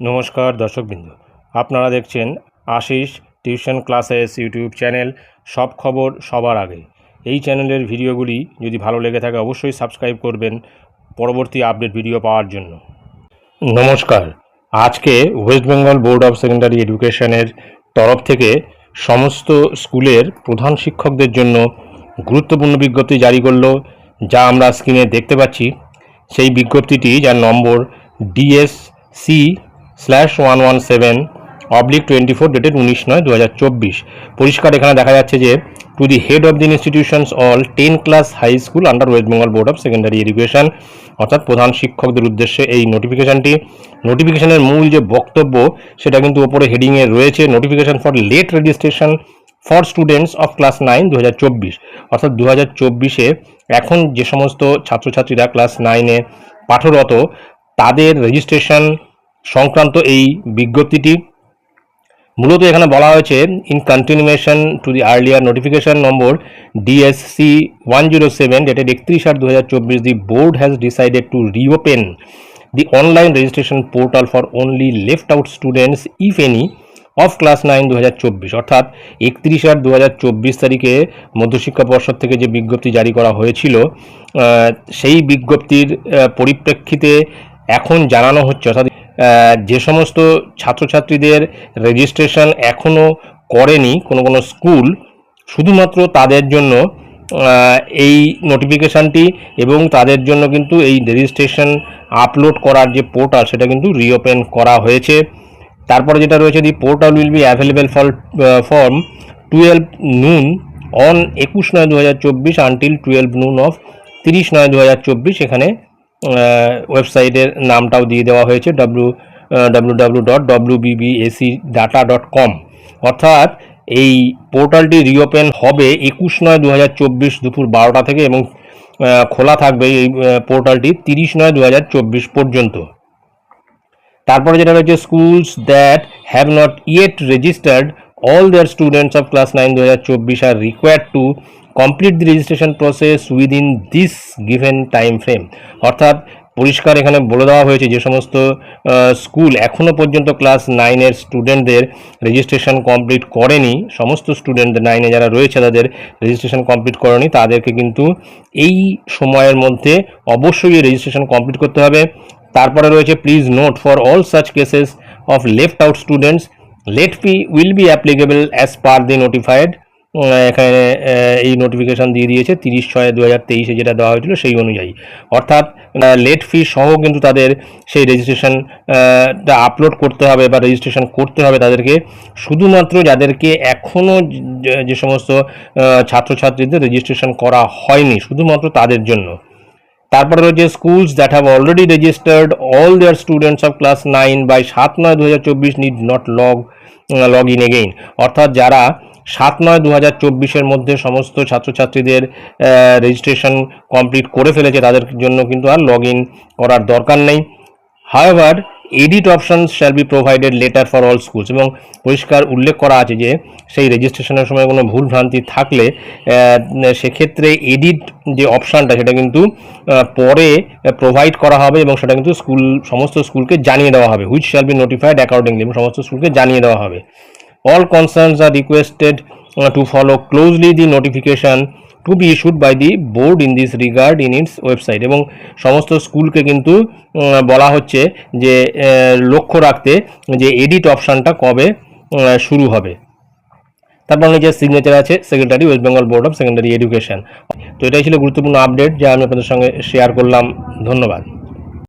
নমস্কার দর্শকবৃন্দ। আপনারা দেখছেন Ashis tuition classes YouTube channel সব খবর সবার আগে। এই চ্যানেলের ভিডিওগুলি যদি ভালো লেগে থাকে অবশ্যই সাবস্ক্রাইব করবেন পরবর্তী আপডেট ভিডিও পাওয়ার জন্য। নমস্কার। আজকে West Bengal board of secondary এডুকেশনের তরফ থেকে সমস্ত স্কুলের প্রধান শিক্ষকদের জন্য গুরুত্বপূর্ণ বিজ্ঞপ্তি জারি করল, যা আমরা স্ক্রিনে দেখতে পাচ্ছি। সেই বিজ্ঞপ্তিটি, যার নম্বর DSC slash one one seven oblique twenty four dated উনিশ নয় দু হাজার চব্বিশ। পরিষ্কার এখানে দেখা যাচ্ছে যে to the head of the institutions all ten class high school under West Bengal board of secondary education অর্থাৎ প্রধান শিক্ষকদের উদ্দেশ্যে এই নোটিফিকেশনটি নোটিফিকেশানের মূল যে বক্তব্য, সেটা কিন্তু ওপরে হেডিংয়ে রয়েছে notification for late registration for students of class nine দু হাজার চব্বিশ। অর্থাৎ দু হাজার চব্বিশে এখন যে সমস্ত ছাত্রছাত্রীরা ক্লাস নাইনে পাঠরত, তাদের রেজিস্ট্রেশন সংক্রান্ত এই বিজ্ঞপ্তিটি মূলত এখানে বলা হয়েছে in continuation to the earlier notification number DSC one zero seven dated একত্রিশ আট দু হাজার চব্বিশ the board has decided to reopen the online registration portal for only left out students if any of class nine দু হাজার চব্বিশ। অর্থাৎ একত্রিশ আট দু তারিখে মধ্যশিক্ষা পর্ষদ থেকে যে বিজ্ঞপ্তি জারি করা হয়েছিল সেই বিজ্ঞপ্তির পরিপ্রেক্ষিতে এখন জানানো হচ্ছে, অর্থাৎ যে সমস্ত ছাত্রছাত্রীদের রেজিস্ট্রেশন এখনও করেনি কোনো কোনো স্কুল শুধুমাত্র তাদের জন্য এই নোটিফিকেশানটি এবং তাদের জন্য কিন্তু এই রেজিস্ট্রেশন আপলোড করার যে পোর্টাল সেটা কিন্তু রিওপেন করা হয়েছে। তারপরে যেটা রয়েছে the portal will be available for from twelve noon on একুশ নয় দু হাজার চব্বিশ আনটিল টুয়েলভ নুন অফ তিরিশ নয় দু হাজার চব্বিশ এখানে ওয়েবসাইটের নামটাও দিয়ে দেওয়া হয়েছে W W dot data dot com অর্থাৎ এই পোর্টালটি রিওপেন হবে একুশ নয় দু দুপুর বারোটা থেকে এবং খোলা থাকবে এই পোর্টালটি তিরিশ নয় দু পর্যন্ত। তারপরে যেটা রয়েছে schools that have not yet registered students of class nine দু হাজার চব্বিশ are required to complete the registration process within this given time frame অর্থাৎ পরিষ্কার এখানে বলে দেওয়া হয়েছে যে সমস্ত স্কুল এখনও পর্যন্ত ক্লাস নাইনের স্টুডেন্টদের রেজিস্ট্রেশন কমপ্লিট করেনি। সমস্ত স্টুডেন্ট নাইনে যারা রয়েছে তাদের রেজিস্ট্রেশন কমপ্লিট করেনি। তাদেরকে কিন্তু এই সময়ের মধ্যে অবশ্যই রেজিস্ট্রেশন কমপ্লিট করতে হবে। তারপরে রয়েছে please note for all such cases of left out students late fee will be applicable as per the notified এখানে এই নোটিফিকেশন দিয়ে দিয়েছে তিরিশ ছয় দু হাজার তেইশে যেটা দেওয়া হয়েছিল সেই অনুযায়ী। অর্থাৎ লেট ফি সহ কিন্তু তাদের সেই রেজিস্ট্রেশন আপলোড করতে হবে বা রেজিস্ট্রেশন করতে হবে তাদেরকে। শুধুমাত্র যাদেরকে এখনও যে সমস্ত ছাত্রছাত্রীদের রেজিস্ট্রেশন করা হয়নি, শুধুমাত্র তাদের জন্য। তারপরে রয়েছে schools that have already registered all their students of class nine by সাত নয় দু হাজার চব্বিশ need not log log in again অর্থাৎ যারা সাত নয় দু হাজার চব্বিশের মধ্যে সমস্ত ছাত্রছাত্রীদের রেজিস্ট্রেশন কমপ্লিট করে ফেলেছে, তাদের জন্য কিন্তু আর লগ ইন করার দরকার নেই। However edit options shall be provided later for all schools এবং পরিষ্কার উল্লেখ করা আছে যে সেই রেজিস্ট্রেশনের সময় কোনো ভুল ভ্রান্তি থাকলে সেক্ষেত্রে এডিট যে অপশানটা সেটা কিন্তু পরে প্রোভাইড করা হবে এবং সেটা কিন্তু স্কুল সমস্ত স্কুলকে জানিয়ে দেওয়া হবে which shall be notified accordingly এবং সমস্ত স্কুলকে জানিয়ে দেওয়া হবে। All concerns are requested uh, to follow closely the notification be issued by the board in this regard in its website এবং সমস্ত স্কুলকে কিন্তু বলা হচ্ছে যে লক্ষ্য রাখতে যে এডিট অপশানটা কবে শুরু হবে। তারপর নিজের সিগনেচার আছে secretary West Bengal board of secondary education তো এটাই ছিল গুরুত্বপূর্ণ আপডেট যা আমি আপনাদের সঙ্গে শেয়ার করলাম। ধন্যবাদ।